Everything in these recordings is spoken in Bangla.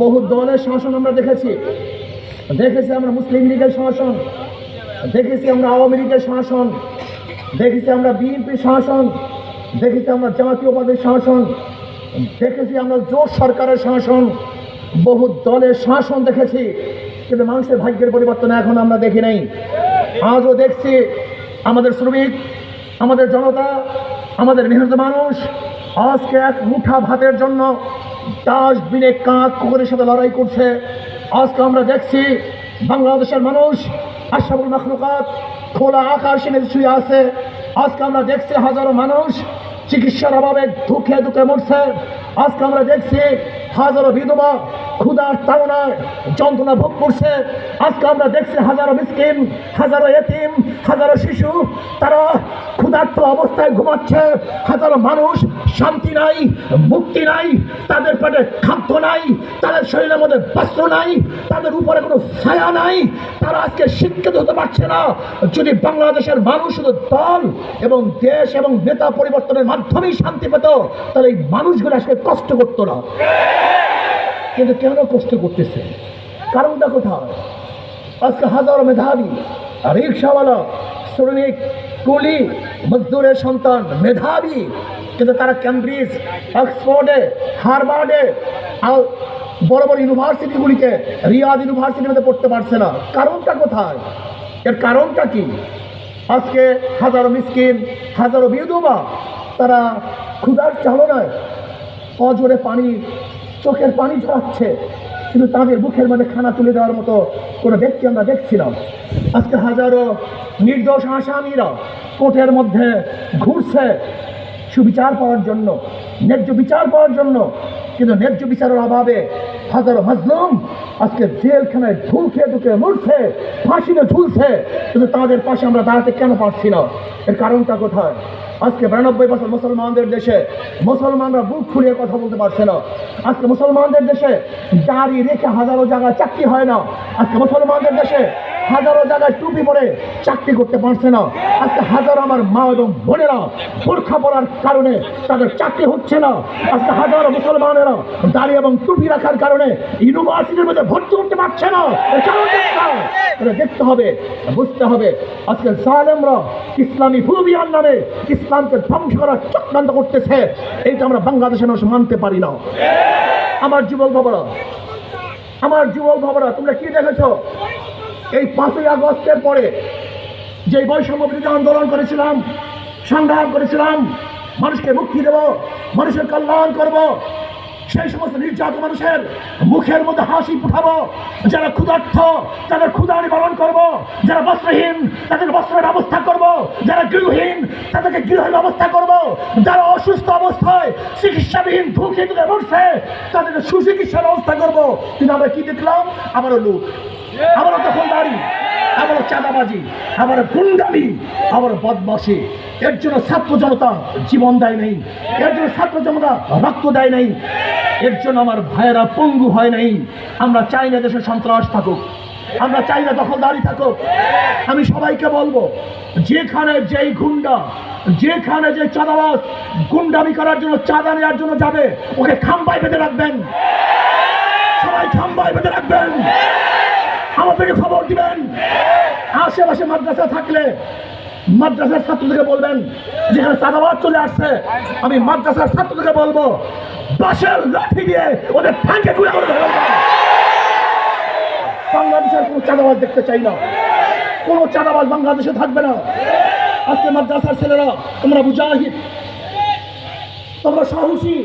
বহু দলের শাসন আমরা দেখেছি। দেখেছি আমরা মুসলিম লীগের শাসন, দেখেছি আমরা আওয়ামী লীগের শাসন, দেখেছি আমরা বিএনপির শাসন, দেখেছি আমরা জাতীয়বাদের শাসন, দেখেছি আমরা জোট সরকারের শাসন। বহু দলের শাসন দেখেছি, কিন্তু মানুষের ভাগ্যের পরিবর্তন এখন আমরা দেখি নাই। আজও দেখছি আমাদের শ্রমিক, আমাদের জনতা, আমাদের নিহত মানুষ আজকে এক মুঠা ভাতের জন্য দাস বিনে কাক কুকুরের সাথে লড়াই করছে। আজকে আমরা দেখছি বাংলাদেশের মানুষ আশাবুল মখলুকাত খোলা আকাশে শুয়ে আছে। আজকে আমরা দেখছি হাজারো মানুষ চিকিৎসার অভাবে ধুকে ধুকে মরছে। আজকে আমরা দেখছি হাজারো বিধবা ক্ষুধার তাড়নায় যন্ত্রণা ভোগ করছে। আজকে আমরা দেখছি হাজারো মিসকিন, হাজারো এতিম, হাজারো শিশু, তারা ক্ষুধার্ত অবস্থায় ঘুমাচ্ছে। হাজারো মানুষ শান্তি নাই, মুক্তি নাই, তাদের পেটে খাদ্য নাই, তাদের শরীরের মধ্যে বস্ত্র নাই, তাদের উপরে কোনো ছায়া নাই। তারা আজকে শিক্ষিত হতে পারছে না। যদি বাংলাদেশের মানুষ শুধু দল এবং দেশ এবং নেতা পরিবর্তনের মাধ্যমেই শান্তি পেত, তাহলে এই মানুষগুলো আজকে কষ্ট করতো না। কিন্তু কেন কষ্ট করতেছে? কারণটা কোথায়? আজকে হাজারো মেধাবী, রিক্সাওয়ালা, শ্রমিক, কুলি, মজদুরের সন্তান, মেধাবী, কিন্তু তারা ক্যামব্রিজ অক্সফোর্ডে হারবার্ডে আর বড় বড় ইউনিভার্সিটিগুলিতে রিয়াদ ইউনিভার্সিটির মধ্যে পড়তে পারছে না। কারণটা কোথায়? এর কারণটা কি? আজকে হাজারো মিসকিন, হাজারো বিধবা, তারা ক্ষুধার চালনায় অজোরে পানি চোখের পানি ঝরাচ্ছে কিন্তু তাদের মুখের মধ্যে খানা তুলে দেওয়ার মতো কোনো ব্যক্তি আমরা দেখছিলাম। আজকে হাজারো নির্দোষ আসামিরা কোর্টের মধ্যে ঘুরছে সুবিচার পাওয়ার জন্য, ন্যায্য বিচার পাওয়ার জন্য, কিন্তু ন্যায্য বিচারের অভাবে হাজারো মাজলুম আজকে জেলখানায় ঢুকে ঢুকে মরছে, ফাঁসিতে ঝুলছে, কিন্তু তাদের পাশে আমরা দাঁড়াতে কেন পারছি না? এর কারণটা কোথায়? আজকে বিরানব্বই বছর মুসলমানদের দেশে মুসলমানরা বুক খুলে কথা বলতে পারছে না। আজকে মুসলমানদের দেশে দাঁড়িয়ে রেখে হাজারো জায়গায় চাকরি হয় না। আজকে মুসলমানদের দেশে হাজারো জায়গায় টুপি পরে চাকরি করতে পারছে না। আজকে হাজারো আমার মা এবং বোনেরা বোরখা পরার কারণে তাদের চাকরি হচ্ছে না। আজকে হাজারো মুসলমানেরা দাঁড়িয়ে এবং টুপি রাখার কারণে ইউনিভার্সিটির মধ্যে ভর্তি করতে পারছে না। দেখতে হবে, বুঝতে হবে, আজকে জালেমরা ইসলামী ফুবিয়ার নামে ইসলামকে ধ্বংস করার চক্রান্ত করতেছে। এইটা আমরা বাংলাদেশের মানুষ মানতে পারি না। আমার যুবক বাবারা, আমার যুবক বাবারা, তোমরা কি দেখেছ? পাঁচই আগস্টের পরে যে বৈষম্য বিরোধী আন্দোলন করেছিলাম, সংগ্রাম করেছিলাম, মানুষকে মুক্তি দেব, মানুষের কল্যাণ করব সেই সমস্ত নির্যাতন মানুষের মুখের মধ্যে হাসি ফুটাবো। যারা ক্ষুধার্থ, তাদের ক্ষুধা নিবারণ করব। যারা বস্ত্রহীন, তাদের বস্ত্রের ব্যবস্থা করব। যারা গৃহহীন, তাদেরকে গৃহের ব্যবস্থা করব। যারা অসুস্থ অবস্থায় চিকিৎসাবিহীন ধুকে ধুকে মরছে, তাদেরকে সুচিকিৎসার ব্যবস্থা করব। কিন্তু আমরা কি দেখলাম? আবারও লুট তখন দখলদারি আবারও চাঁদাবাজি আবার গুন্ডামি আবার বদমাসি এর জন্য ছাত্র জনতা জীবন দেয় নাই। এর জন্য ছাত্র জনতা রক্ত দেয় নাই। এর জন্য আমার ভাইয়েরা পঙ্গু হয় নাই। আমরা চাই না দেশে সন্ত্রাস থাকুক। আমরা চাই না দখলদারি থাকুক। আমি সবাইকে বলব, যেখানে যেই গুন্ডা, যেখানে যে চাঁদাবাস গুন্ডামি করার জন্য চাঁদা নেওয়ার জন্য যাবে, ওকে খাম্বায় বেঁধে রাখবেন। সবাই খাম্বায় বেঁধে রাখবেন। আমাদেরকে খবর দিবেন। আশেপাশে মাদ্রাসা থাকলে মাদ্রাসার ছাত্রদেরকে বলবেন, যেখানে চাঁদাবাদ চলে আসছে, আমি মাদ্রাসার ছাত্রদেরকে বলব বাসের লাঠি দিয়ে ওদের করে ধরে বাংলাদেশের কোনো চাঁদাবাজ দেখতে চাই না। কোনো চাঁদাবাজ বাংলাদেশে থাকবে না। আজকে মাদ্রাসার ছেলেরা, তোমরা বুঝাহিদ তোমরা সাহসী,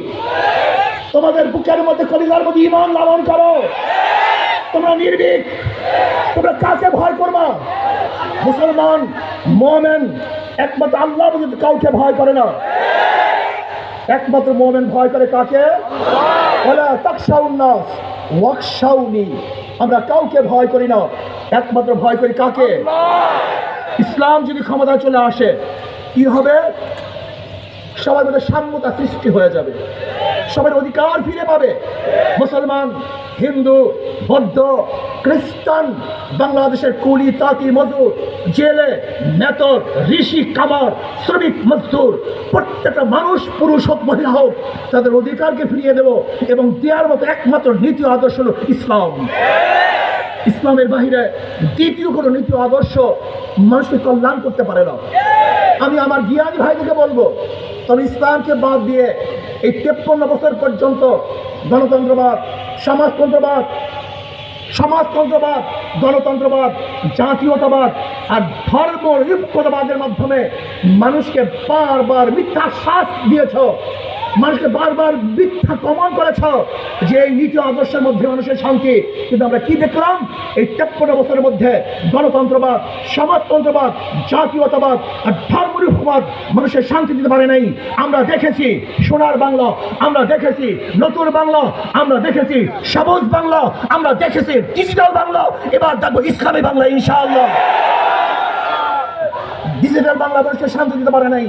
তোমাদের বুকের মধ্যে কলিজার মধ্যে ইমান লালন করো। তোমরা নির্ভীক, তোমরা কাকে ভয় করবা? মুসলমান, মোমেন, একমাত্র আল্লাহ ব্যতীত কাউকে ভয় করে না। একমাত্র মোমেন ভয় করে কাকে? বলে আমরা কাউকে ভয় করি না। একমাত্র ভয় করি কাকে? ইসলাম যদি ক্ষমতায় চলে আসে, কি হবে? সবার মধ্যে সাম্যতা সৃষ্টি হয়ে যাবে। সবার অধিকার ফিরে পাবে। মুসলমান, হিন্দু, বৌদ্ধ, খ্রিস্টান, বাংলাদেশের কুলি, তাঁতি মজুর জেলে নেতর ঋষি, কামার, শ্রমিক, মজদুর, প্রত্যেকটা মানুষ, পুরুষ হোক, মহিলা হোক, তাদের অধিকারকে ফিরিয়ে দেব এবং দেওয়ার মতো একমাত্র নীতি আদর্শ হল ইসলাম। ইসলামের বাহিরে দ্বিতীয় কোনো নীতি আদর্শ মানুষকে কল্যাণ করতে পারে না। আমি আমার জ্ঞানী ভাইদেরকে বলব তবে ইসলামকে বাদ দিয়ে এই তেপ্পন্ন বছর পর্যন্ত গণতন্ত্রবাদ, সমাজতন্ত্রবাদ সমাজতন্ত্রবাদ, গণতন্ত্রবাদ, জাতীয়তাবাদ আর ধর্ম নিরপেক্ষতাবাদের মাধ্যমে মানুষকে বারবার মিথ্যা শ্বাস দিয়েছ। মানুষকে বারবার মিথ্যা কমন করেছ যে এই নীতি আদর্শের মধ্যে মানুষের শান্তি। কিন্তু আমরা কি দেখলাম? এই তেপ্পন্ন বছরের মধ্যে গণতন্ত্রবাদ, সমাজতন্ত্রবাদ, জাতীয়তাবাদ আর ধর্মনিরপেক্ষবাদ মানুষের শান্তি দিতে পারে নাই। আমরা দেখেছি সোনার বাংলা, আমরা দেখেছি নতুন বাংলা, আমরা দেখেছি সবুজ বাংলা, আমরা দেখেছি ডিজিটাল বাংলা। এবার দেখব ইসলামী বাংলা, ইনশাআল্লাহ। ডিজিটাল বাংলা মানুষকে শান্তি দিতে পারে নাই।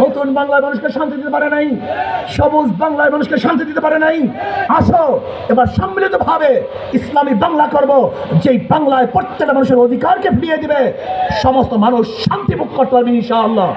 নতুন বাংলায় মানুষকে শান্তি দিতে পারে নাই, সবুজ বাংলার মানুষকে শান্তি দিতে পারে নাই। আসো, এবার সম্মিলিত ভাবে ইসলামী বাংলা করব, যেই বাংলায় প্রত্যেকটা মানুষের অধিকারকে ফিরিয়ে দিবে, সমস্ত মানুষ শান্তি মুখ করতে পারবে ইনশাআল্লাহ।